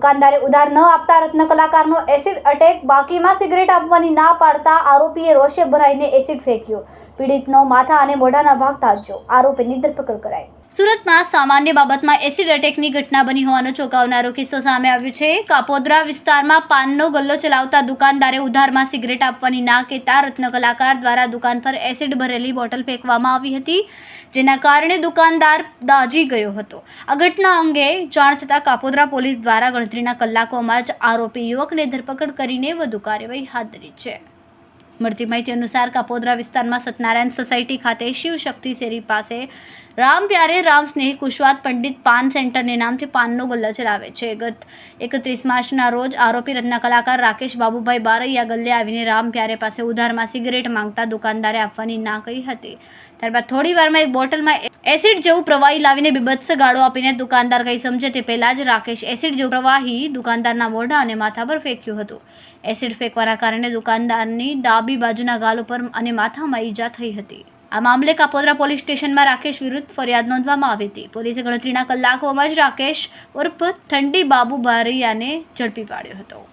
દુકાનદારે ઉધાર ન આપતા રત્ન કલાકારનો એસિડ અટેક, બાકીમાં સિગરેટ આપવાની ના પાડતા આરોપીએ રોષે ભરાઈને એસિડ ફેંક્યો. પીડિતનો માથા અને મોઢાના ભાગ તાજ્યો આરોપીની ધરપકડ કરાઈ સુરતમાં સામાન્ય બાબતમાં એસિડ અટેકની ઘટના બની હોવાનો ચોંકાવનારો કિસ્સો સામે આવ્યો છે. કાપોદ્રા વિસ્તારમાં પાનનો ગલ્લો ચલાવતા દુકાનદારે ઉધારમાં સિગરેટ આપવાની ના કહેતા રત્ન કલાકાર દ્વારા દુકાન પર એસિડ ભરેલી બોટલ ફેંકવામાં આવી હતી, જેના કારણે દુકાનદાર દાઝી ગયો હતો. આ ઘટના અંગે જાણ થતાં કાપોદ્રા પોલીસ દ્વારા ગણતરીના કલાકોમાં જ આરોપી યુવકને ધરપકડ કરીને વધુ કાર્યવાહી હાથ ધરી છે. મળતી માહિતી અનુસાર કાપોદ્રા વિસ્તારમાં સત્યનારાયણ સોસાયટી ખાતે શિવ શક્તિ શેરી પાસે રામ પ્યારે, રામ સ્નેહ, કુશવાત પંડિત પાન સેન્ટરને નામથી પાનનો ગલ્લો ચલાવે છે. ગત એકત્રીસ માર્ચના રોજ આરોપી રત્ના કલાકાર રાકેશ બાબુભાઈ બારૈયા ગલ્લે આવીને રામ પ્યારે પાસે ઉધારમાં સિગરેટ માંગતા દુકાનદારે આપવાની ના કહી હતી. ત્યારબાદ થોડી વારમાં એક બોટલમાં એસિડ જેવું પ્રવાહી લાવીને બીભત્સ ગાળો આપીને દુકાનદાર કંઈ સમજે તે પહેલાં જ રાકેશ એસિડ જેવું પ્રવાહી દુકાનદારના મોઢા અને માથા પર ફેંક્યું હતું. એસિડ ફેંકવાના કારણે દુકાનદારની ડાબી બાજુના ગાલ ઉપર અને માથામાં ઈજા થઈ હતી. આ મામલે કાપોદ્રા પોલીસ સ્ટેશનમાં રાકેશ વિરુદ્ધ ફરિયાદ નોંધવામાં આવી હતી. પોલીસે ગણતરીના કલાકોમાં જ રાકેશ ઉર્ફ ઠંડી બાબુ બારૈયાને ઝડપી પાડ્યો હતો.